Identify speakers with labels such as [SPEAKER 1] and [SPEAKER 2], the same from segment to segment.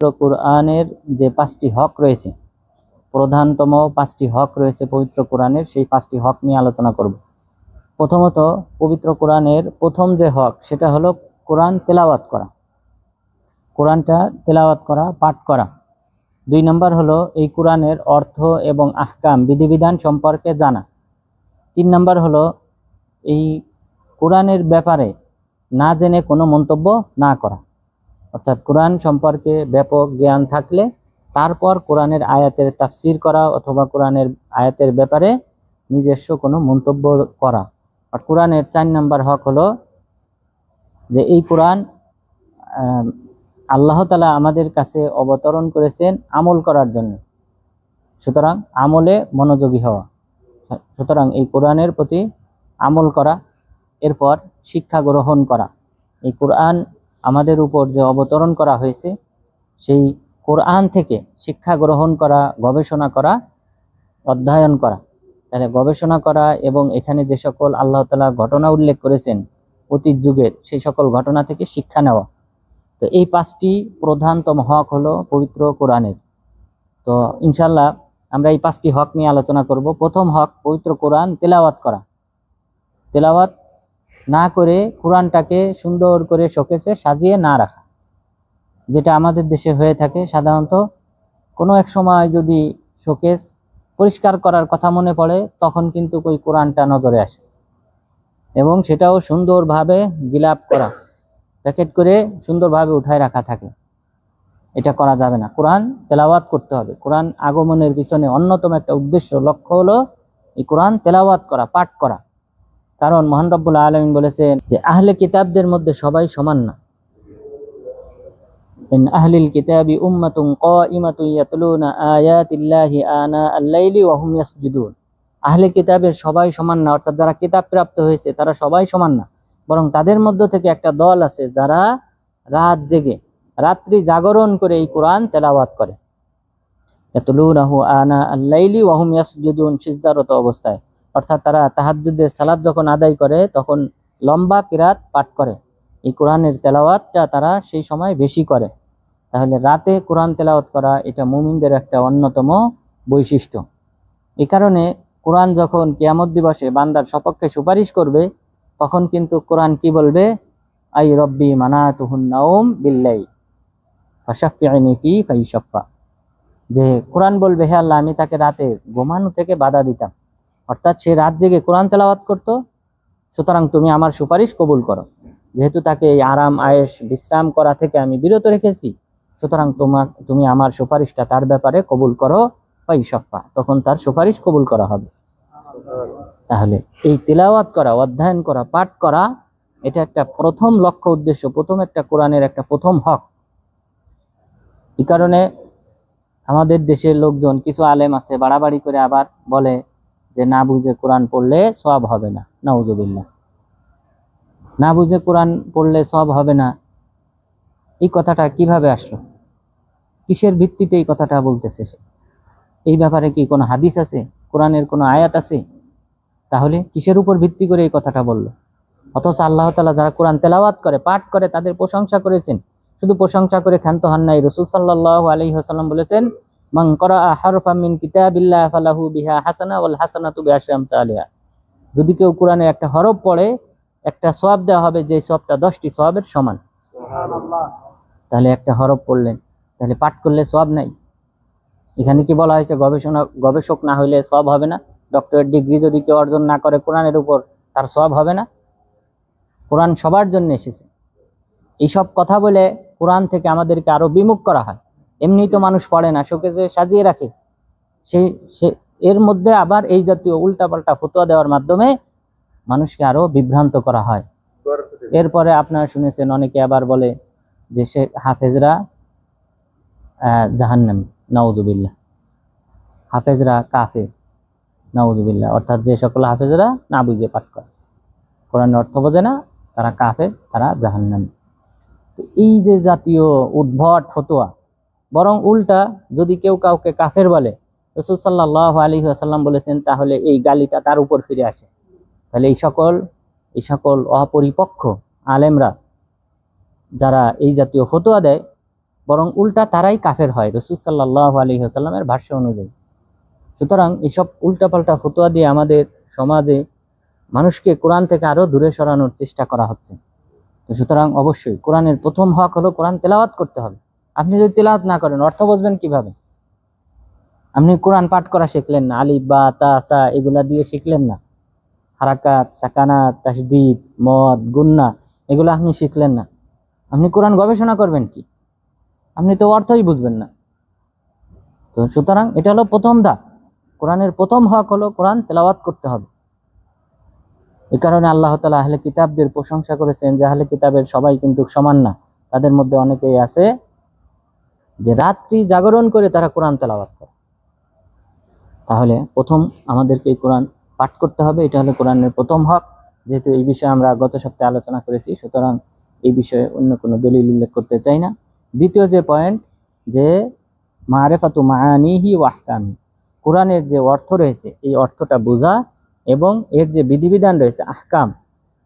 [SPEAKER 1] পবিত্র কোরআনের যে পাঁচটি হক রয়েছে, প্রধানতম পাঁচটি হক রয়েছে পবিত্র কোরআনের, সেই পাঁচটি হক নিয়ে আলোচনা করব। প্রথমত, পবিত্র কোরআনের প্রথম যে হক, সেটা হলো কোরআন তেলাওয়াত করা। কোরআনটা তেলাওয়াত করা, পাঠ করা। দুই নম্বর হলো এই কোরআনের অর্থ এবং আহকাম, বিধিবিধান সম্পর্কে জানা। তিন নম্বর হলো এই কোরআনের ব্যাপারে না জেনে কোনো মন্তব্য না করা। অর্থাৎ কোরআন সম্পর্কে ব্যাপক জ্ঞান থাকলে তারপর কোরআনের আয়াতের তাফসির করা অথবা কোরআনের আয়াতের ব্যাপারে নিজস্ব কোনো মন্তব্য করা। আর কোরআনের চার নম্বর হক হলো যে এই কোরআন আল্লাহ তালা আমাদের কাছে অবতরণ করেছেন আমল করার জন্য। সুতরাং আমলে মনোযোগী হওয়া। সুতরাং এই কোরআনের প্রতি আমল করা, এরপর শিক্ষা গ্রহণ করা। এই কোরআন আমাদের উপর যে অবতরণ করা হয়েছে, সেই কোরআন থেকে শিক্ষা গ্রহণ করা, গবেষণা করা, অধ্যয়ন করা। তাহলে গবেষণা করা এবং এখানে যে সকল আল্লাহ তালা ঘটনা উল্লেখ করেছেন, অতীত যুগের সেই সকল ঘটনা থেকে শিক্ষা নেওয়া। তো এই পাঁচটি প্রধানতম হক হলো পবিত্র কোরআনের। তো ইনশাল্লাহ আমরা এই পাঁচটি হক নিয়ে আলোচনা করব। প্রথম হক, পবিত্র কোরআন, তেলাওয়াত করা। তেলাওয়াত না করে কোরআনটাকে সুন্দর করে শোকেসে সাজিয়ে না রাখা। যেটা আমাদের দেশে হয়ে থাকে সাধারণত। কোনো এক সময় যদি শোকেস পরিষ্কার করার কথা মনে পড়ে, তখন কিন্তু ওই কোরআনটা নজরে আসে। এবং সেটাও সুন্দরভাবে গিলাপ করা, প্যাকেট করে সুন্দরভাবে উঠায় রাখা থাকে। এটা করা যাবে না। কোরআন তেলাওয়াত করতে হবে। কোরআন আগমনের পিছনে অন্যতম একটা উদ্দেশ্য, লক্ষ্য হলো এই কোরআন তেলাওয়াত করা, পাঠ করা। কারণ মহান রব্বুল আলমিন বলেছেন যে আহলে কিতাবদের মধ্যে সবাই সমান না من أهل الكتاب أمة قائمة يتلون آيات الله آناء الليل وهم يسجدون আহলে কিতাবের সবাই সমান না অর্থাৎ যারা কিতাব প্রাপ্ত হয়েছে তারা সবাই সমান না বরং তাদের মধ্য থেকে একটা দল আছে যারা রাত জেগে রাত্রি জাগরণ করে এই কোরআন তেলাওয়াত করে ইয়াতলুনাহু আনা আল-লাইলি ওয়া হুম ইয়াসজুদুন সিজদারত অবস্থায় অর্থাৎ তারা তাহাজ্জুদের সালাদ যখন আদায় করে, তখন লম্বা কিরাত পাঠ করে। এই কোরআনের তেলাওয়াতটা তারা সেই সময় বেশি করে। তাহলে রাতে কোরআন তেলাওয়াত করা এটা মুমিনদের একটা অন্যতম বৈশিষ্ট্য। এই কারণে কোরআন যখন কিয়ামত দিবসে বান্দার সপক্ষে সুপারিশ করবে, তখন কিন্তু কোরআন কি বলবে? আই রব্বি মানাতুহুন নাওম বিল্লাই ফাশাফিআনি ফি ফাইশাফা যে কোরআন বলবে, হে আল্লাহ, আমি তাকে রাতে ঘুমানো থেকে বাধা দিতাম। অর্থাৎ সে রাত জেগে কোরআন তেলাওয়াত করতো, সুতরাং তুমি আমার সুপারিশ কবুল করো। যেহেতু তাকে এই আরাম আয়েস বিশ্রাম করা থেকে আমি বিরত রেখেছি, সুতরাং তোমার তুমি আমার সুপারিশটা তার ব্যাপারে কবুল করো পাই সপ্পা। তখন তার সুপারিশ কবুল করা হবে। তাহলে এই তেলাওয়াত করা, অধ্যয়ন করা, পাঠ করা, এটা একটা প্রথম লক্ষ্য উদ্দেশ্য, প্রথম একটা কোরআনের একটা প্রথম হক। এই কারণে আমাদের দেশের লোকজন, কিছু আলেম আছে, বাড়াবাড়ি করে আবার বলে যে না বুঝে কোরআন পড়লে সব হবে না, নাউজুবিল্লাহ। না বুঝে কোরআন পড়লে সব হবে না, এই কথাটা কীভাবে আসলো? কিসের ভিত্তিতে এই কথাটা বলতেছে সে? এই ব্যাপারে কি কোনো হাদিস আছে? কোরআনের কোনো আয়াত আছে? তাহলে কিসের উপর ভিত্তি করে এই কথাটা বলল? অথচ আল্লাহ তালা যারা কোরআন তেলাওয়াত করে, পাঠ করে, তাদের প্রশংসা করেছেন। শুধু প্রশংসা করে ক্ষান্ত হন নাই। রসুল সাল্লাহ আলী হাসাল্লাম বলেছেন মান করা হারফা মিন কিতাবিল্লাহ ফালাহু বিহা হাসানা ওয়াল হাসানাতু বিআশরি আমসালিহা। যদি কেউ কোরআনে একটা হরফ পড়ে একটা সওয়াব দেওয়া হবে যে সবটা দশটি সওয়াবের সমান। তাহলে একটা হরফ পড়লেন। তাহলে পাঠ করলে সওয়াব নাই। এখানে কি বলা হয়েছে? গবেষণা গবেষক না হইলে সব হবে না। ডক্টরেট ডিগ্রি যদি কেউ অর্জন না করে কোরআনের উপর তার সব হবে না। কোরআন সবার জন্য এসেছে। এইসব কথা বলে কোরআন থেকে আমাদেরকে আরও বিমুখ করা হয়। এমনি তো মানুষ পড়ে না, শোকেজে সাজিয়ে রাখে। সেই সে, এর মধ্যে আবার এই জাতীয় উল্টাপাল্টা ফতোয়া দেওয়ার মাধ্যমে মানুষকে আরও বিভ্রান্ত করা হয়। এরপরে আপনারা শুনেছেন, অনেকে আবার বলে যে সে হাফেজরা জাহান্নামী নওজুবিল্লাহ হাফেজরা কাফে নওজুবিল্লাহ অর্থাৎ যে সকল হাফেজরা না বুঝে পাঠ করে। কোরআনের অর্থ বোঝে না, তারা কাফের, তারা জাহান্নামী। এই যে জাতীয় উদ্ভট ফতোয়া বরং উল্টা যদি কেউ কাউকে কাফের বলে, রসুল সাল্লাহ আলী আসাল্লাম বলেছেন, তাহলে এই গালিটা তার উপর ফিরে আসে। তাহলে এই সকল এই সকল অপরিপক্ষ আলেমরা যারা এই জাতীয় ফতোয়া দেয়, বরং উল্টা তারাই কাফের হয়, রসুল সাল্লাহ আলী আসাল্লামের ভাষ্য অনুযায়ী। সুতরাং এসব উল্টাপাল্টা ফতোয়া দিয়ে আমাদের সমাজে মানুষকে কোরআন থেকে আরও দূরে সরানোর চেষ্টা করা হচ্ছে। তো সুতরাং অবশ্যই, কোরআনের প্রথম হক হলো কোরআন তেলাওয়াত করতে হবে। আপনি যদি তেলাওয়াত না করেন, অর্থ বুঝবেন কীভাবে? আপনি কোরআন পাঠ করা শিখলেন না, আলিফ, বা, তা, সা এগুলা দিয়ে শিখলেন না। হারাকাত, সাকানাত, তাসদিদ, মদ, গুন্না এগুলো আপনি শিখলেন না। আপনি কোরআন গবেষণা করবেন কি? আপনি তো অর্থই বুঝবেন না। তো সুতরাং এটা হলো প্রথম ধাপ। কোরআনের প্রথম হক হলো কোরআন তেলাওয়াত করতে হবে। এই কারণে আল্লাহ তালা আহলে কিতাবদের প্রশংসা করেছেন যে আহলে কিতাবের সবাই কিন্তু সমান না। তাদের মধ্যে অনেকেই আছে যে রাত্রি জাগরণ করে তারা কোরআন তেলাওয়াত করে। তাহলে প্রথম আমাদেরকে এই কোরআন পাঠ করতে হবে, এটা হলো কোরআনের প্রথম হক। যেহেতু এই বিষয়ে আমরা গত সপ্তাহে আলোচনা করেছি, সুতরাং এই বিষয়ে অন্য কোনো দলিল উল্লেখ করতে চাই না। দ্বিতীয় যে পয়েন্ট যে মারেফাতু মায়ানিহি ওয়াহকামি কোরআনের যে অর্থ রয়েছে, এই অর্থটা বোঝা এবং এর যে বিধিবিধান রয়েছে, আহকাম,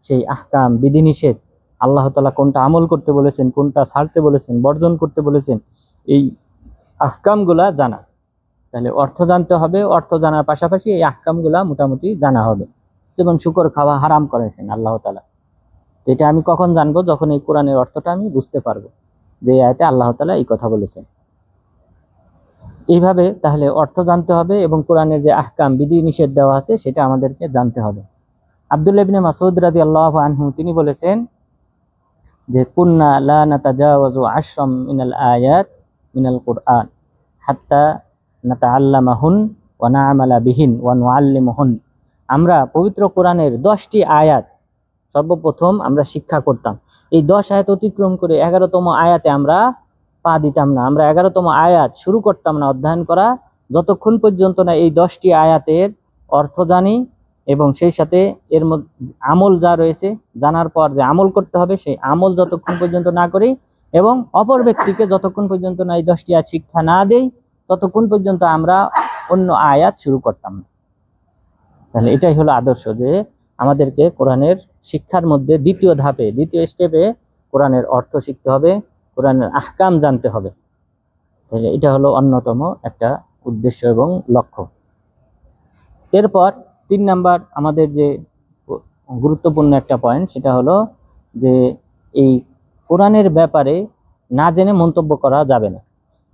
[SPEAKER 1] সেই আহকাম বিধিনিষেধ, আল্লাহ তালা কোনটা আমল করতে বলেছেন, কোনটা ছাড়তে বলেছেন, বর্জন করতে বলেছেন এই আহকামগুলা জানা। তাহলে অর্থ জানতে হবে, অর্থ জানার পাশাপাশি এই আহকামগুলা মোটামুটি জানা হবে। যেমন শুকর খাওয়া হারাম করেছেন আল্লাহ তালা এটা আমি কখন জানব? যখন এই কোরআনের অর্থটা আমি বুঝতে পারব যে আয়তে আল্লাহ তালা এই কথা বলেছেন। এইভাবে তাহলে অর্থ জানতে হবে এবং কোরআনের যে আহকাম বিধি নিষেধ দেওয়া আছে, সেটা আমাদেরকে জানতে হবে। আবদুল্লাহ ইবনে মাসউদ রাদিয়াল্লাহু আনহু, তিনি বলেছেন যে, কুন্না লা নাতাজাওয়াজু আশরাম মিনাল আয়াত মিনাল কুরআন, হাত্তা নাতাআল্লামাহুন ওয়া না'মালা বিহিন ওয়া নুআল্লিমুহুন। আমরা পবিত্র কোরআনের দশটি আয়াত সর্বপ্রথম আমরা শিক্ষা করতাম। এই দশ আয়াত অতিক্রম করে এগারোতম আয়াতে আমরা পা দিতাম না। আমরা এগারোতম আয়াত শুরু করতাম না, অধ্যয়ন করা। যতক্ষণ পর্যন্ত না এই দশটি আয়াতের অর্থ জানি এবং সেই সাথে এর মধ্যে আমল যা রয়েছে, জানার পর যে আমল করতে হবে, সেই আমল যতক্ষণ পর্যন্ত না করি এবং অপর ব্যক্তিকে যতক্ষণ পর্যন্ত না এই দশটি আয়াত শিক্ষা না দেই, ততক্ষণ পর্যন্ত আমরা অন্য আয়াত শুরু করতাম না। তাহলে এটাই হলো আদর্শ যে আমাদেরকে কোরআনের শিক্ষার মধ্যে দ্বিতীয় ধাপে, দ্বিতীয় স্টেপে কোরআনের অর্থ শিখতে হবে, কোরআনের আহকাম জানতে হবে। তাহলে এটা হলো অন্যতম একটা উদ্দেশ্য এবং লক্ষ্য। এরপর তিন নাম্বার আমাদের যে গুরুত্বপূর্ণ একটা পয়েন্ট সেটা হলো যে এই কোরআনের ব্যাপারে না জেনে মন্তব্য করা যাবে না।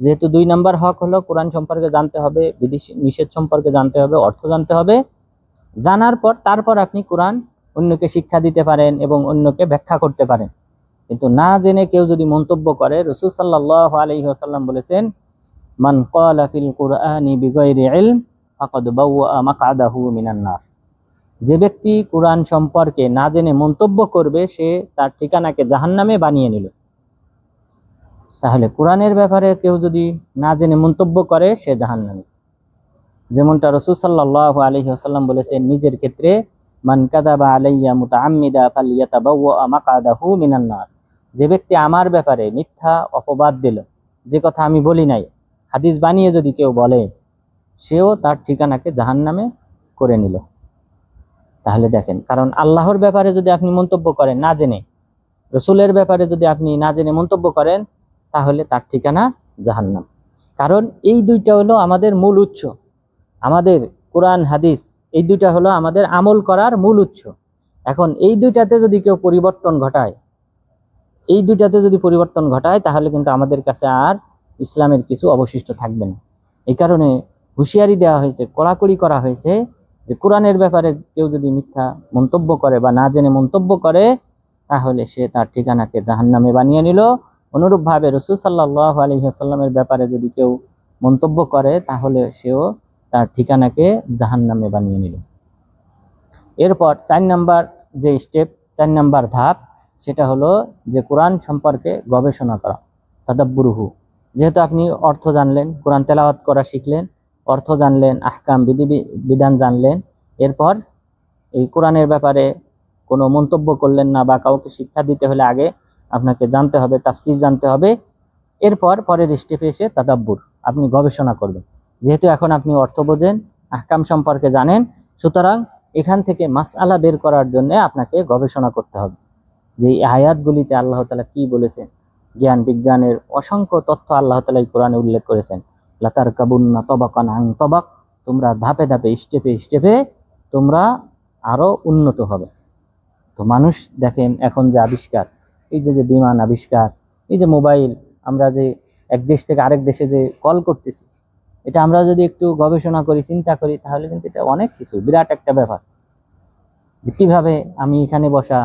[SPEAKER 1] যেহেতু দুই নাম্বার হক হলো কোরআন সম্পর্কে জানতে হবে, বিদেশি নিষেধ সম্পর্কে জানতে হবে, অর্থ জানতে হবে। জানার পর তারপর আপনি কোরআন অন্যকে শিক্ষা দিতে পারেন এবং অন্যকে ব্যাখ্যা করতে পারেন। কিন্তু না জেনে কেউ যদি মন্তব্য করে, রসুল সাল্লাহ আলহি আসাল্লাম বলেছেন, মান ক্বালা ফিল কুরআনি বিগাইরি ইলম, ফাকাদ বাওয়া মাকআদাহু মিনান নার। যে ব্যক্তি কোরআন সম্পর্কে না জেনে মন্তব্য করবে, সে তার ঠিকানাকে জাহান্নামে বানিয়ে নিল। তাহলে কোরআনের ব্যাপারে কেউ যদি না জেনে মন্তব্য করে, সে জাহান্নামে। যেমনটা রসুল সাল্লাহ আলহি আসাল্লাম বলেছেন, নিজের ক্ষেত্রে, মান আলাইয়া মুতাআম্মিদা ফালিয়াতাবাওয়া মাকআদাহু মিনান নার। যে ব্যক্তি আমার ব্যাপারে মিথ্যা অপবাদ দিল, যে কথা আমি বলি নাই, হাদিস বানিয়ে যদি কেউ বলে, সেও তার ঠিকানাকে জাহান্নামে করে নিল। তাহলে দেখেন, কারণ আল্লাহর ব্যাপারে যদি আপনি মন্তব্য করেন না জেনে, রসুলের ব্যাপারে যদি আপনি না জেনে মন্তব্য করেন, তাহলে তার ঠিকানা জাহান্নাম। কারণ এই দুইটা হলো আমাদের মূল উৎস। আমাদের কোরআন, হাদিস, এই দুইটা হলো আমাদের আমল করার মূল উৎস। এখন এই দুইটাতে যদি কেউ পরিবর্তন ঘটায়, এই দুইটাতে যদি পরিবর্তন ঘটায়, তাহলে কিন্তু আমাদের কাছে আর ইসলামের কিছু অবশিষ্ট থাকবে না। এই কারণে হুঁশিয়ারি দেওয়া হয়েছে, কড়াকড়ি করা হয়েছে যে কোরআনের ব্যাপারে কেউ যদি মিথ্যা মন্তব্য করে বা না জেনে মন্তব্য করে, তাহলে সে তার ঠিকানাকে জাহান্নামে বানিয়ে নিল। অনুরূপভাবে রসুল সাল্লাহ আলহিহাসাল্লামের ব্যাপারে যদি কেউ মন্তব্য করে, তাহলে সেও তার ঠিকানাকে জাহান্নামে বানিয়ে নিল। এরপর চার নাম্বার যে স্টেপ চার নাম্বার ধাপ, সেটা হলো যে কোরআন সম্পর্কে গবেষণা করা, তাদাব্বুরুহু। যেহেতু আপনি অর্থ জানলেন, কোরআন তেলাওয়াত করা শিখলেন অর্থ জানলেন, আহকাম, বিধি বিধান জানলেন। এরপর এই কোরআনের ব্যাপারে কোনো মন্তব্য করলেন না বা কাউকে শিক্ষা দিতে হলে আগে আপনাকে জানতে হবে, তাফসির জানতে হবে। এরপর পরের স্টেপে এসে তাদাব্বুর, আপনি গবেষণা করবেন। যেহেতু এখন আপনি অর্থ বোঝেন, আহকাম সম্পর্কে জানেন, সুতরাং এখান থেকে মাসআলা বের করার জন্য আপনাকে গবেষণা করতে হবে। যে আয়াতগুলিতে আল্লাহ তালা কি বলেছেন? জ্ঞান, বিজ্ঞানের অসংখ্য তথ্য আল্লাহ তালা এই কোরআনে উল্লেখ করেছেন। লাতার কাবুন্না তবাকান আং তবাক। তোমরা ধাপে ধাপে, স্টেপে স্টেপে তোমরা আরও উন্নত হবে। তো মানুষ দেখেন এখন যে আবিষ্কার, এই যে যে বিমান আবিষ্কার, এই যে মোবাইল, আমরা যে এক দেশ থেকে আরেক দেশে যে কল করতেছি, এটা আমরা যদি একটু গবেষণা করি, চিন্তা করি, তাহলে কিন্তু এটা অনেক কিছু, বিরাট একটা ব্যাপার। যে কীভাবে আমি এখানে বসা,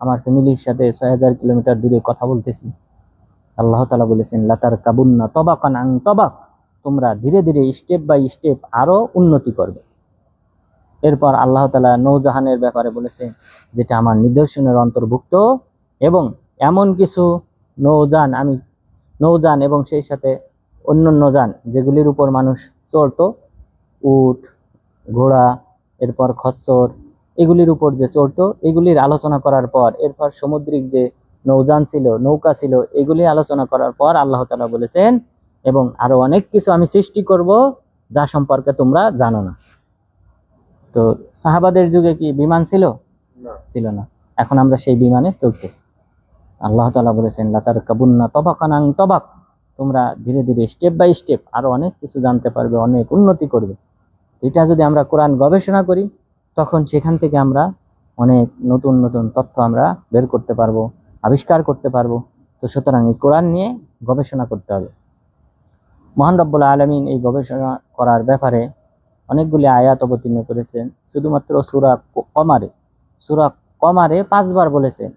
[SPEAKER 1] আমার ফ্যামিলির সাথে ছয় হাজার কিলোমিটার দূরে কথা বলতেছি। আল্লাহ তালা বলেছেন লাতার কাবুন্না তবাকান আং তবাক। তোমরা ধীরে ধীরে স্টেপ বাই স্টেপ আরও উন্নতি করবে। এরপর আল্লাহ তালা নৌজাহানের ব্যাপারে বলেছেন যেটা আমার নিদর্শনের অন্তর্ভুক্ত এবং এমন কিছু নৌযান আমি, নৌযান এবং সেই সাথে অন্য যান যেগুলির উপর মানুষ চড়তো, উট, ঘোড়া, এরপর খচ্চর, এগুলির উপর যে চড়তো, এগুলির আলোচনা করার পর, এরপর সামুদ্রিক যে নৌযান ছিল, নৌকা ছিল, এগুলি আলোচনা করার পর আল্লাহ তালা বলেছেন এবং আরও অনেক কিছু আমি সৃষ্টি করব যা সম্পর্কে তোমরা জানো না। তো সাহাবাদের যুগে কি বিমান ছিল? ছিল না। এখন আমরা সেই বিমানে চলতেছি। আল্লাহ তালা বলেছেন লাতার কাবুন্না তবাকানাং তবাক। তোমরা ধীরে ধীরে স্টেপ বাই স্টেপ আরও অনেক কিছু জানতে পারবে অনেক উন্নতি করবে। এটা যদি আমরা কোরআন গবেষণা করি তখন সেখান থেকে আমরা অনেক নতুন নতুন তথ্য আমরা বের করতে পারব আবিষ্কার করতে পারব। তো সুতরাং এই কোরআন নিয়ে গবেষণা করতে হবে। মহান রব্বুল আলমিন এই গবেষণা করার ব্যাপারে অনেকগুলি আয়াত অবতীর্ণ করেছেন। শুধুমাত্র সুরা কমারে সুরা কমারে পাঁচবার বলেছেন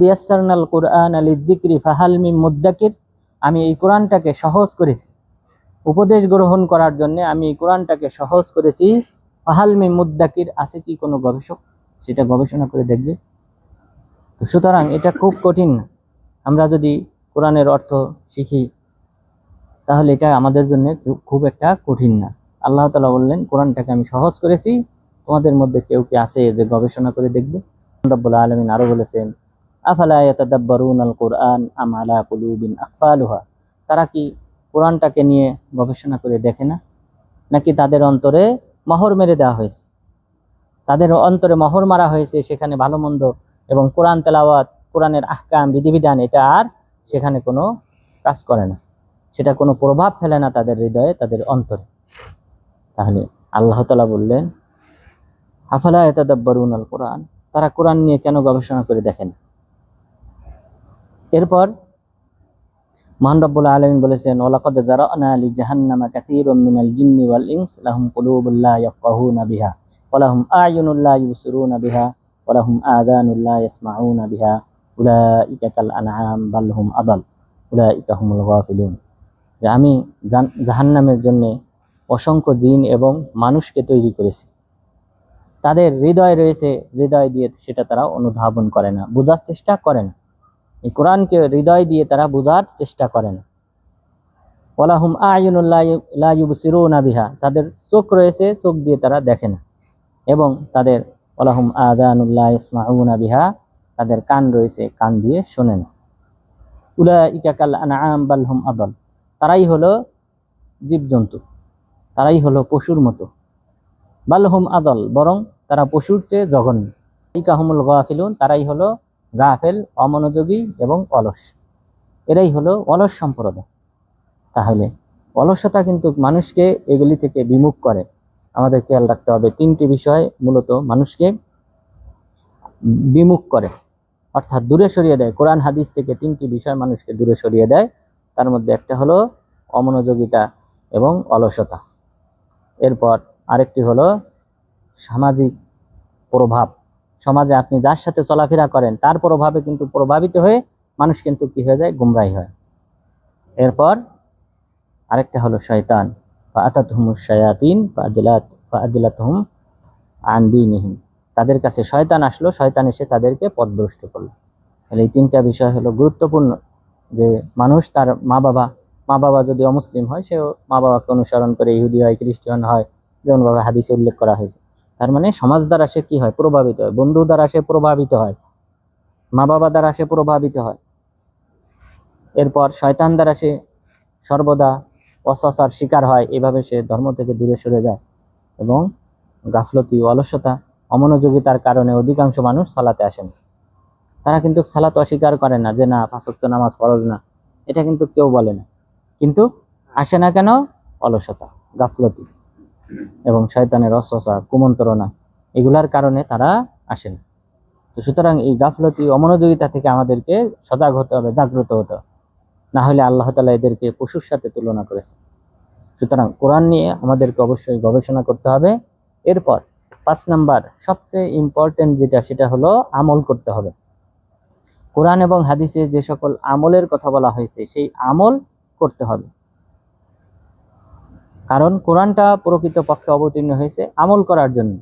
[SPEAKER 1] ইয়াসসারনাল কুরআন আলিদ্দিকরি ফাহাল মিম মুদ্দাকির আমি এই কোরআনটাকে সহজ করেছি। উপদেশ গ্রহণ করার জন্য আমি এই কোরআনটাকে সহজ করেছি। ফাহাল মিম মুদ্দাকির, আছে কি কোনো গবেষক? সেটা গবেষণা করে দেখবে। তো সুতরাং এটা খুব কঠিন। আমরা যদি কোরআনের অর্থ শিখি তাহলে এটা আমাদের জন্য খুব- একটা কঠিন না। আল্লাহ তালা বললেন, কোরআনটাকে আমি সহজ করেছি, তোমাদের মধ্যে কেউ কি আছে যে গবেষণা করে দেখবে? রব্বুল আলমিন আরও বলেছেন, আফালা ইয়াতাদাব্বারুন আল কোরআন আম আলা কুলুবিন আকফালুহা তারা কি কোরআনটাকে নিয়ে গবেষণা করে দেখে না? নাকি তাদের অন্তরে মহর মেরে দেওয়া হয়েছে? তাদের অন্তরে মহর মারা হয়েছে, সেখানে ভালো মন্দ এবং কোরআন তেলাওয়াত, কোরআনের আহকাম, বিধিবিধান, এটা আর সেখানে কোনো কাজ করে না। সেটা কোনো প্রভাব ফেলে না তাদের হৃদয়ে, তাদের অন্তরে। তাহলে আল্লাহ তালা বললেন হাফালা এতাদাব্বারুন আল কোরআন? তারা কোরআন নিয়ে কেন গবেষণা করে দেখেন? এরপর মহান আলমিন বলেছেন ওলাকদ জারানা জাহান্নামা কাসীরুম মিনাল জিন্নি ওয়াল ইনস, লাহুম কুলুবুল লা ইয়াফকাহুনা বিহা, ওয়া লাহুম আ'য়ুনুল লা ইবসিরুনা বিহা, ওয়া লাহুম আযানুল লা ইয়াসমাউনা বিহা, উলাইকা কাল আনআম, বাল আদাল, উলাইকা হুমুল গাফিলুন। যে আমি জাহান্নামের জন্যে অসংখ্য জিন এবং মানুষকে তৈরি করেছি। তাদের হৃদয় রয়েছে, হৃদয় দিয়ে সেটা তারা অনুধাবন করে না, বোঝার চেষ্টা করে না। এই কোরআনকে হৃদয় দিয়ে তারা বোঝার চেষ্টা করে না। ওয়ালাহুম আয়ুনুল্লাহ বিহা, তাদের চোখ রয়েছে, চোখ দিয়ে তারা দেখে না। এবং তাদের ওয়ালাহুম আদানুল্লাহ ইসমাউনা বিহা, তাদের কান রয়েছে, কান দিয়ে শোনে না। উলা ইকাকাল আনআম বালহুম আদল। তারাই হলো জীবজন্তু, তারাই হলো পশুর মতো। বালহুম আদল, বরং তারা পশুর চেয়ে জঘন্য। ইকাহুমুল গাফিলুন, তারাই হলো গাফেল, অমনোযোগী এবং অলস। এরাই হলো অলস সম্প্রদায়। তাহলে অলসতা কিন্তু মানুষকে এগুলি থেকে বিমুখ করে। আমাদের খেয়াল রাখতে হবে, তিনটি বিষয় মূলত মানুষকে বিমুখ করে। অর্থাৎ দূরে সরিয়ে দেয়। কোরআন, হাদিস থেকে তিনটি বিষয় মানুষকে দূরে সরিয়ে দেয়। তার মধ্যে একটা হলো অমনোযোগিতা এবং অলসতা। এরপর আরেকটি হলো সামাজিক প্রভাব। সমাজে আপনি যার সাথে চলাফেরা করেন, তার প্রভাবে কিন্তু প্রভাবিত হয়ে মানুষ কিন্তু কি হয়ে যায়? গুমরাই হয়। এরপর আরেকটা হলো শয়তান। বা শায়াতিন বা আজলাত বা আজলাত হুম আন্দিনিহিম তাদের কাছে শয়তান আসলো, শয়তান এসে তাদেরকে পথভ্রষ্ট করল। তাহলে এই তিনটা বিষয় হলো গুরুত্বপূর্ণ। যে মানুষ তার মা বাবা মা বাবা যদি অমুসলিম হয়, সেও মা বাবাকে অনুসরণ করে ইহুদি হয়, খ্রিস্টান হয় যেমনভাবে হাদিসে উল্লেখ করা হয়েছে। তার মানে সমাজ দ্বারা সে কি হয়? প্রভাবিত হয়। বন্ধু দ্বারা সে প্রভাবিত হয়। মা বাবা দ্বারা সে প্রভাবিত হয়। এরপর শয়তান দ্বারা সে সর্বদা অসসার শিকার হয়। এভাবে সে ধর্ম থেকে দূরে সরে যায় এবং গাফলতি অলসতা, অমনোযোগিতার কারণে অধিকাংশ মানুষ সালাতে আসেন। তারা কিন্তু সালাত অস্বীকার করে না যে না পাঁচক্ত নামাজ ফরজ না। এটা কিন্তু কেউ বলে না। কিন্তু আসে না কেন? অলসতা, গাফলতি এবং শয়তানের অস্বসা কুমন্ত্রণা এগুলার কারণে তারা আসে না। তো সুতরাং এই গাফলতি অমনোযোগিতা থেকে আমাদেরকে সজাগ হতে হবে, জাগ্রত হতে হবে। না হলে আল্লাহ তালা এদেরকে পশুর সাথে তুলনা করেছে সুতরাং কোরআন নিয়ে আমাদেরকে অবশ্যই গবেষণা করতে হবে। এরপর পাঁচ নাম্বার, সবচেয়ে ইম্পর্টেন্ট যেটা, সেটা হলো আমল করতে হবে। কোরআন এবং হাদিসে যে সকল আমলের কথা বলা হয়েছে, সেই আমল করতে হবে। কারণ কোরআনটা প্রকৃত পক্ষে অবতীর্ণ হয়েছে আমল করার জন্য।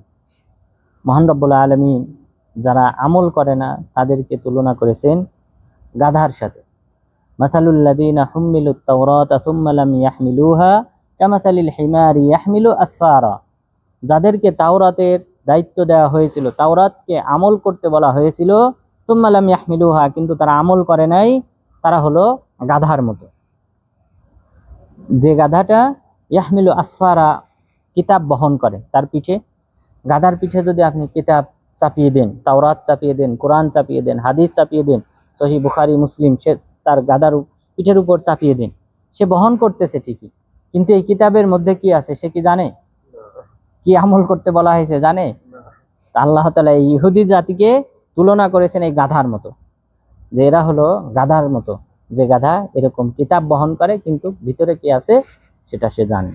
[SPEAKER 1] মহান রব্বুল্লাহ আলমী যারা আমল করে না, তাদেরকে তুলনা করেছেন গাধার সাথে। ইয়াহমিলু যাদেরকে তাওরাতের দায়িত্ব দেওয়া হয়েছিল, তাওরাতকে আমল করতে বলা হয়েছিল তুম্মালাম ইয়াহমিলুহা কিন্তু তারা আমল করে নাই তারা হলো গাধার মতো। যে গাধাটা ইয়াহমিলু আসফারা কিতাব বহন করে তার পিঠে গাধার পিঠে যদি আপনি কিতাব চাপিয়ে দেন তাওরাত চাপিয়ে দেন কোরআন চাপিয়ে দেন হাদিস চাপিয়ে দেন সহি বুখারি মুসলিম সে তার গাধার পিঠের উপর চাপিয়ে দেন সে বহন করতেছে ঠিকই কিন্তু এই কিতাবের মধ্যে কি আছে সে কি জানে? কি আমল করতে বলা হয়েছে জানে? আল্লাহ তালা এই ইহুদি জাতিকে তুলনা করেছেন এই গাধার মতো। যে এরা হলো গাধার মতো। যে গাধা এরকম কিতাব বহন করে, কিন্তু ভিতরে কি আছে সেটা সে জানে।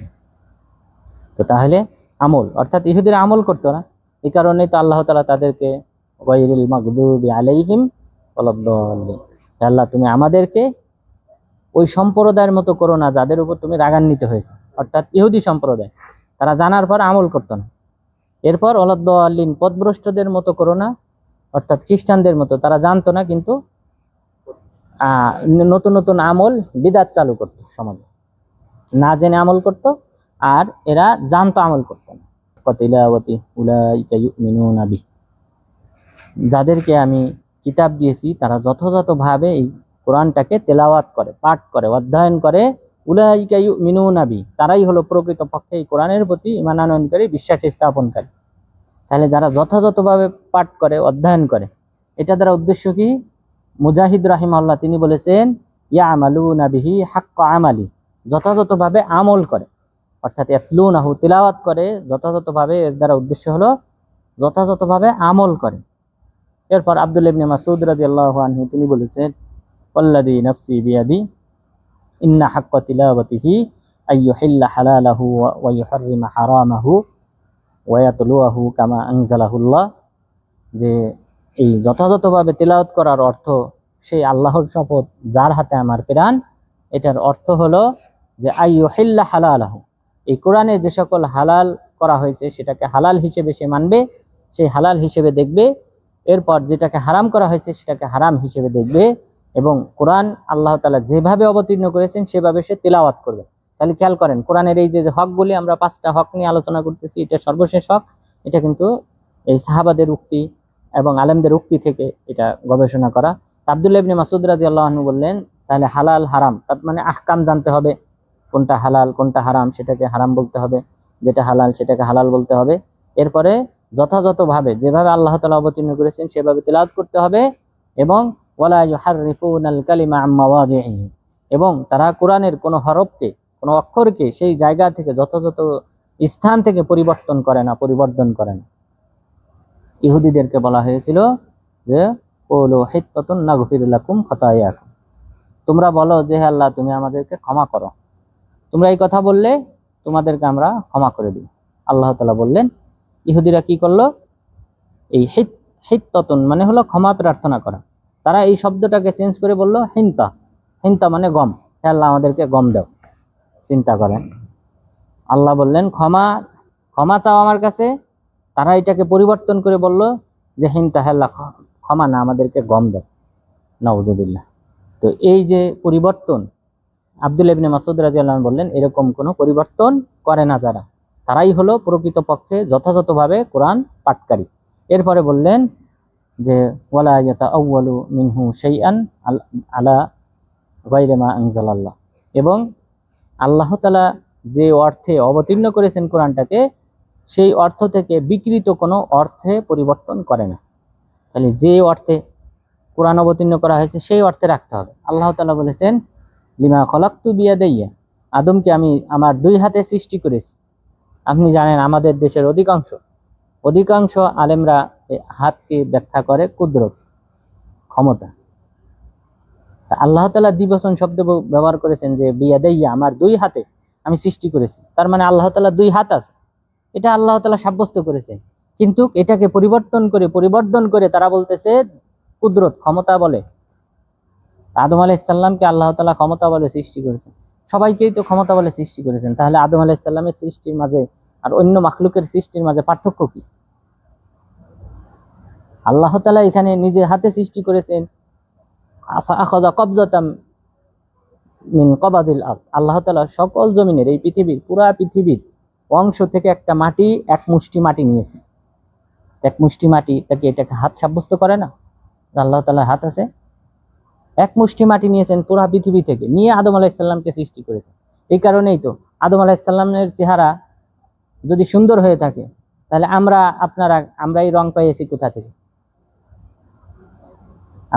[SPEAKER 1] তো তাহলে আমল, অর্থাৎ ইহুদিরা আমল করতো না। এই কারণে তো আল্লাহ তালা তাদেরকে আলাইহিম। আল্লাহ, তুমি আমাদেরকে ওই সম্প্রদায়ের মতো করো না যাদের উপর তুমি রাগান্বিত হয়েছে। অর্থাৎ ইহুদি সম্প্রদায়, তারা জানার পর আমল করতো না। এরপর অলদ্দিন পদভ্রষ্টদের মতো করো না। অর্থাৎ খ্রিস্টানদের মতো, তারা জানতো না কিন্তু নতুন নতুন আমল, বিদাত চালু করতো সমাজে। না জেনে আমল করতো, আর এরা জানতো আমল করতো না। কতিলাবতী যাদেরকে আমি কিতাব দিয়েছি, তারা যথাযথভাবে এই কোরআনটাকে তেলাওয়াত করে, পাঠ করে, অধ্যয়ন করে, উলাইকা ইউমিনুনা বিহি। তারাই হলো প্রকৃত পক্ষে এই কোরআনের প্রতি ইমানানয়নকারী বিশ্বাস স্থাপনকারী। তাহলে যারা যথাযথভাবে পাঠ করে, অধ্যয়ন করে, এটা দ্বারা উদ্দেশ্য কি? মুজাহিদ রাহিমাল্লাহ তিনি বলেছেন ইয়া আমালু নাবিহি হাক্ক আমালি। যথাযথভাবে আমল করে, অর্থাৎ ইয়াতলু নাহু তিলাওয়াত করে, যথাযথভাবে এর দ্বারা উদ্দেশ্য হলো যথাযথভাবে আমল করে। এরপর আব্দুল ইবনে মাসুদ রাদিয়াল্লাহু আনহু তিনি বলেছেন, ওয়াল্লাযী নাফসি বিয়াদি, ইন্না হাক্ক তিলাওয়াতিহি আইয়ুহিল্লা হালালাহু ওয়া ইউহাররিমা হারামাহু। ওয়ায়াতলুয়াহু কামা আনজালাহুল্লাহ, যে এই যথাযথভাবে তেলাওয়াত করার অর্থ সেই আল্লাহর শপথ যার হাতে আমার প্রাণ, এটার অর্থ হলো যে আইয়ুহিল্লা হালালাহু, এই কোরআনে যে সকল হালাল করা হয়েছে সেটাকে হালাল হিসেবে সে মানবে সেই হালাল হিসেবে দেখবে, এরপর যেটাকে হারাম করা হয়েছে সেটাকে হারাম হিসেবে দেখবে এবং কোরআন আল্লাহ তালা যেভাবে অবতীর্ণ করেছেন সেভাবে সে তেলাওয়াত করবে। তাহলে খেয়াল করেন, কোরআনের এই যে হকগুলি আমরা পাঁচটা হক নিয়ে আলোচনা করতেছি, এটা সর্বশেষ হক, এটা কিন্তু এই সাহাবাদের উক্তি এবং আলেমদের উক্তি থেকে এটা গবেষণা করা। আব্দুল্লাহ ইবনে মাসুদ রাদিয়াল্লাহু আনহু বললেন, তাহলে হালাল হারাম, তার মানে আহকাম জানতে হবে, কোনটা হালাল, কোনটা হারাম, সেটাকে হারাম বলতে হবে, যেটা হালাল, সেটাকে হালাল বলতে হবে। এরপরে যথাযথভাবে, যেভাবে আল্লাহ তাআলা অবতীর্ণ করেছেন, সেভাবে তেলাওয়াত করতে হবে এবং ওয়ালা ইউহাররিফুনাল কালিমা আম্মা ওয়াজিহি এবং তারা কোরআনের কোনো হরফকে কোনো অক্ষরকে সেই জায়গা থেকে যথাযথ স্থান থেকে পরিবর্তন করে না পরিবর্তন করে না। ইহুদিদেরকে বলা হয়েছিল যে ওলো হিত্তাতুন নাগফিরুল্লাকুম খতায়াকুম। তোমরা বলো যে, হে আল্লাহ, তুমি আমাদেরকে ক্ষমা করো। তোমরা এই কথা বললে তোমাদেরকে আমরা ক্ষমা করে দিই আল্লাহ তালা বললেন, ইহুদিরা কি করল? এই হিত, হিত্ততুন মানে হলো ক্ষমা প্রার্থনা করা। তারা এই শব্দটাকে চেঞ্জ করে বলল হিন্তা। হিন্তা মানে গম। হে আল্লাহ, আমাদেরকে গম দাও। চিন্তা করেন। আল্লাহ বললেন, ক্ষমা ক্ষমা চাও আমার কাছে। তারা এটাকে পরিবর্তন করে বলল যে হিন্তা হেল্লা ক্ষমা না, আমাদেরকে গম দাও। নওজুবিল্লাহ তো এই যে পরিবর্তন, আব্দুল ইবনে মাসুদ রাজিয়াল্লাহ বললেন, এরকম কোনো পরিবর্তন করে না যারা। তারাই হলো প্রকৃত পক্ষে যথাযথভাবে কোরআন পাটকারী এরপরে বললেন যে, ওয়ালা ইয়াতা আউয়ালু মিনহু শাইআন আল- আলা গায়রি মা আনজালাল্লাহ। এবং আল্লাহ তাআলা যে অর্থে অবতীর্ণ করেছেন কোরআনটাকে, সেই অর্থ থেকে বিকৃত কোনো অর্থে পরিবর্তন করে না। তাহলে যে অর্থে কোরআন অবতীর্ণ করা হয়েছে, সেই অর্থে রাখতে হবে। আল্লাহ তাআলা বলেছেন, লিমা খলাক্তু বিয়া দেইয়া আদমকে আমি আমার দুই হাতে সৃষ্টি করেছি। আপনি জানেন, আমাদের দেশের অধিকাংশ অধিকাংশ আলেমরা হাতকে ব্যাখ্যা করে কুদরত, ক্ষমতা। আল্লাহ তালা দ্বিবচন শব্দ ব্যবহার করেছেন যে বিয়া দেইয়া আমার দুই হাতে আমি সৃষ্টি করেছি। তার মানে আল্লাহ তালা দুই হাত আছে। এটা আল্লাহ তালা সাব্যস্ত করেছে কিন্তু এটাকে পরিবর্তন করে পরিবর্তন করে তারা বলতেছে, কুদরত, ক্ষমতা বলে। আদম আলাইসাল্লামকে আল্লাহ তালা ক্ষমতা বলে সৃষ্টি করেছেন। সবাইকেই তো ক্ষমতা বলে সৃষ্টি করেছেন। তাহলে আদম আলাইসাল্লামের সৃষ্টির মাঝে আর অন্য মাখলুকের সৃষ্টির মাঝে পার্থক্য কি? আল্লাহ তালা এখানে নিজে হাতে সৃষ্টি করেছেন। আল্লাহ তালা সকল জমিনের এই পৃথিবীর পুরা পৃথিবীর অংশ থেকে একটা মাটি, এক মুষ্টি মাটি নিয়েছে। এক মুষ্টি মাটি তাকে এটাকে হাত সাব্যস্ত করে না? আল্লাহ তালার হাত আছে। এক মুষ্টি মাটি নিয়েছেন পুরা পৃথিবী থেকে। নিয়ে আদম আলাইসাল্লামকে সৃষ্টি করেছে। এই কারণেই তো আদম আলাইসাল্লামের চেহারা যদি সুন্দর হয়ে থাকে, তাহলে আমরা আপনারা, আমরা এই রং পাইয়েছি কোথা থেকে?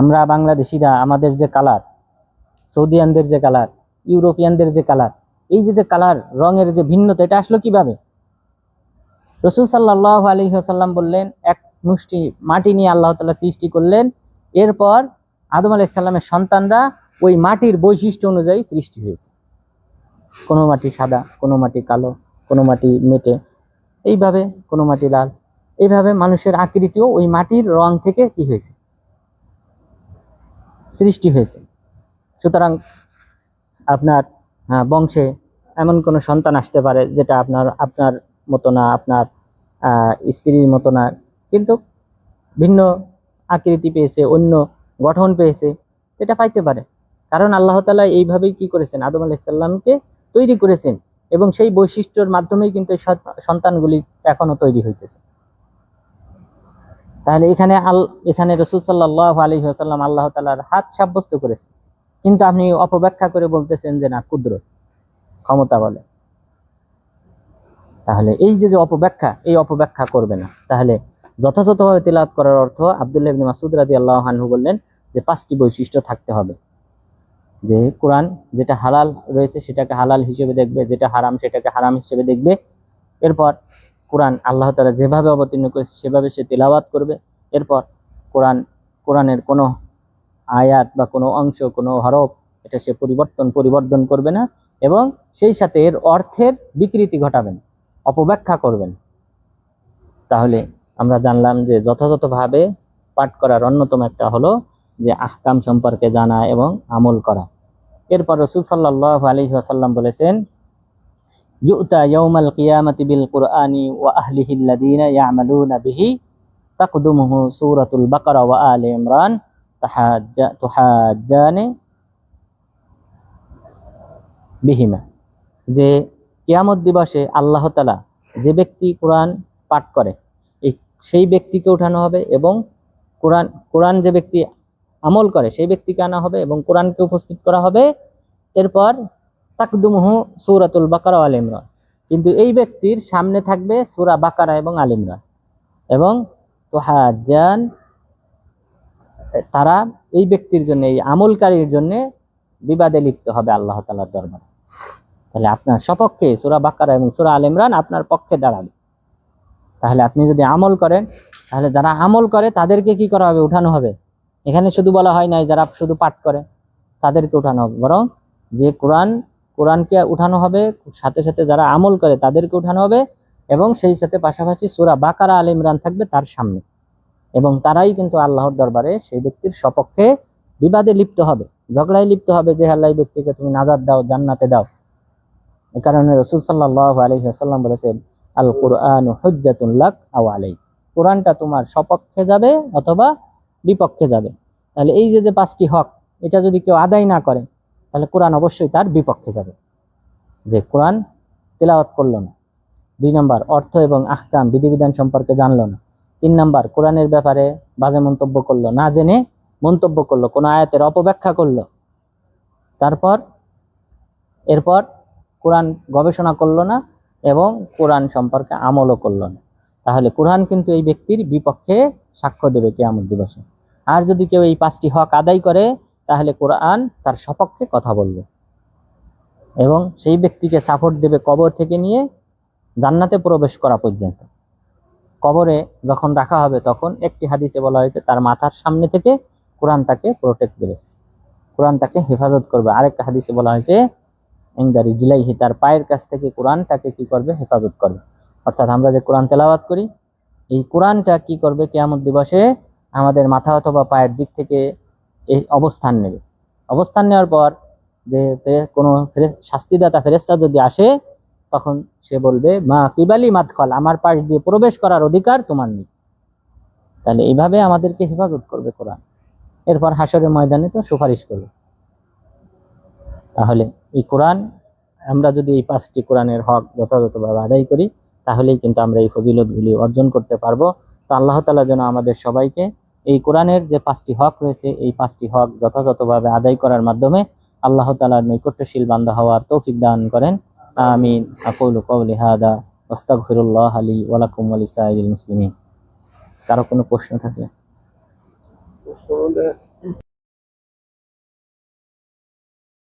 [SPEAKER 1] আমরা বাংলাদেশিরা, আমাদের যে কালার সৌদিয়ানদের যে কালার ইউরোপিয়ানদের যে কালার এই যে যে কালার রঙের যে ভিন্নতা, এটা আসলো কীভাবে? রসুল সাল্লাহ আলী সাল্লাম বললেন, এক মুষ্টি মাটি নিয়ে আল্লাহ তালা সৃষ্টি করলেন, এরপর আদম আলাইসাল্লামের সন্তানরা ওই মাটির বৈশিষ্ট্য অনুযায়ী সৃষ্টি হয়েছে। কোনো মাটি সাদা, কোনো মাটি কালো, কোনো মাটি মেটে, এইভাবে কোনো মাটি লাল, এইভাবে মানুষের আকৃতিও ওই মাটির রং থেকে কি হয়েছে? সৃষ্টি হয়েছে। সুতরাং আপনার বংশে এমন কোনো সন্তান আসতে পারে যেটা আপনার আপনার মতো না, আপনার স্ত্রীর মতো না। কিন্তু ভিন্ন আকৃতি পেয়েছে, অন্য গঠন পেয়েছে, এটা পাইতে পারে। কারণ আল্লাহ তালা এইভাবেই কি করেছেন? আদম আলাইসাল্লামকে তৈরি করেছেন এবং সেই বৈশিষ্ট্যর মাধ্যমেই কিন্তু এই সন্তানগুলি এখনও তৈরি হইতেছে। তাহলে এখানে আল, এখানে রসুল সাল্লাহ আলী আসাল্লাম আল্লাহ তালার হাত সাব্যস্ত করেছে। কিন্তু আপনি অপব্যাখ্যা করে বলতেছেন যে না ক্ষুদ্র ক্ষমতা বলে। তাহলে এই যে যে অপব্যাখ্যা, এই অপব্যাখ্যা করবে না। তাহলে যথাযথভাবে তেলাওয়াত করার অর্থ আব্দুল্লাহ ইবনে মাসুদ রাদি আল্লাহ আনহু বললেন যে পাঁচটি বৈশিষ্ট্য থাকতে হবে। যে কোরআন যেটা হালাল রয়েছে সেটাকে হালাল হিসেবে দেখবে, যেটা হারাম সেটাকে হারাম হিসেবে দেখবে। এরপর কোরআন আল্লাহ তালা যেভাবে অবতীর্ণ করেছে, সেভাবে সে তেলাওয়াত করবে। এরপর কোরআন, কোরআনের কোনো আয়াত বা কোনো অংশ, কোনো হরফ, এটা সে পরিবর্তন পরিবর্তন করবে না এবং সেই সাথে এর অর্থের বিকৃতি ঘটাবেন, অপব্যাখ্যা করবেন। তাহলে আমরা জানলাম যে যথাযথভাবে পাঠ করার অন্যতম একটা হলো যে আহকাম সম্পর্কে জানা এবং আমল করা। এরপর রসুল সাল্লাহ আসাল্লাম বলেছেন বিহিমা। যে কিয়ামত দিবসে আল্লাহ তালা যে ব্যক্তি কোরআন পাঠ করে সেই ব্যক্তিকে উঠানো হবে এবং কোরআন কোরআন যে ব্যক্তি আমল করে, সেই ব্যক্তিকে আনা হবে এবং কোরআনকে উপস্থিত করা হবে। এরপর তাকদুমহু সৌরাতুল বাকারা আল ইমরান। কিন্তু এই ব্যক্তির সামনে থাকবে সুরা বাকারা এবং আল ইমরান। এবং তোহাজান তারা এই ব্যক্তির জন্য, এই আমলকারীর জন্য বিবাদে লিপ্ত হবে আল্লাহ তালার দরবারে। তাহলে আপনার সপক্ষে সুরা বাকারা এবং সুরা আল ইমরান আপনার পক্ষে দাঁড়াবে। তাহলে আপনি যদি আমল করেন, তাহলে যারা আমল করে, তাদেরকে কি করা হবে? উঠানো হবে। এখানে শুধু বলা হয় নাই, যারা শুধু পাঠ করে, তাদেরকে উঠানো হবে। বরং যে কোরআন কোরআনকে উঠানো হবে, সাথে সাথে যারা আমল করে তাদেরকে উঠানো হবে এবং সেই সাথে পাশাপাশি সুরা বাকারা আল ইমরান থাকবে তার সামনে। এবং তারাই কিন্তু আল্লাহর দরবারে সেই ব্যক্তির সপক্ষে বিবাদে লিপ্ত হবে, ঝগড়ায় লিপ্ত হবে যে, আল্লাহ ব্যক্তিকে তুমি নাজাদ দাও, জান্নাতে দাও। এ কারণে রসুল সাল্লাহ আলহিহাসাল্লাম বলেছেন আল কোরআন হজ্জাতুল্লাহ আও আলাই কোরআনটা তোমার সপক্ষে যাবে অথবা বিপক্ষে যাবে। তাহলে এই যে যে পাঁচটি হক, এটা যদি কেউ আদায় না করে তাহলে কোরআন অবশ্যই তার বিপক্ষে যাবে। যে কোরআন তেলাওয়াত করল না। দুই নম্বর, অর্থ এবং আহকাম, বিধিবিধান সম্পর্কে জানলো না। তিন নম্বর, কোরআনের ব্যাপারে বাজে মন্তব্য করল। না জেনে মন্তব্য করল, কোনো আয়াতের অপব্যাখ্যা করল। তারপর, এরপর কোরআন গবেষণা করল না এবং কোরআন সম্পর্কে আমলও করল না। তাহলে কোরআন কিন্তু এই ব্যক্তির বিপক্ষে সাক্ষ্য দেবে কেয়ামত দিবসে। আর যদি কেউ এই পাঁচটি হক আদায় করে তাহলে কোরআন তার সপক্ষে কথা বলবে। এবং সেই ব্যক্তিকে সাপোর্ট দেবে কবর থেকে নিয়ে জান্নাতে প্রবেশ করা পর্যন্ত। কবরে যখন রাখা হবে তখন একটি হাদিসে বলা হয়েছে, তার মাথার সামনে থেকে কোরআন তাকে প্রোটেক্ট দেবে। কোরআন তাকে হেফাজত করবে। আরেকটা হাদিসে বলা হয়েছে ইংদারি জিলাইহি তার পায়ের কাছ থেকে কোরআন তাকে কি করবে? হেফাজত করবে। অর্থাৎ আমরা যে কোরআন তেলাওয়াত করি, এই কোরআনটা কি করবে? কেয়ামত দিবসে আমাদের মাথা অথবা পায়ের দিক থেকে এই অবস্থান নেবে। অবস্থান নেওয়ার পর যে কোনো শাস্তিদাতা ফেরেস্তা যদি আসে, তখন সে বলবে, মা কিবালি মাতখল আমার পাশ দিয়ে প্রবেশ করার অধিকার তোমার নেই। তাহলে এইভাবে আমাদেরকে হেফাজত করবে কোরআন। এরপর হাসরের ময়দানে তো সুপারিশ করবে। তাহলে এই কোরআন, আমরা যদি এই পাঁচটি কোরআনের হক যথাযথভাবে আদায় করি, তাহলেই কিন্তু আমরা এই ফজিলতগুলি অর্জন করতে পারব। তো আল্লাহ তালা যেন আমাদের সবাইকে এই কোরআনের যে পাঁচটি হক রয়েছে, এই পাঁচটি হক যথাযথভাবে আদায় করার মাধ্যমে আল্লাহ তালার নৈকট্যশীল বান্ধা হওয়ার তৌফিক দান করেন। আমিন। আকুলু কৌলি হাদা, ওয়াস্তাগফিরুল্লাহ আলী ওয়ালাকুম ওয়ালিসাইরিল মুসলিমিন। কারও কোনো প্রশ্ন থাকলে?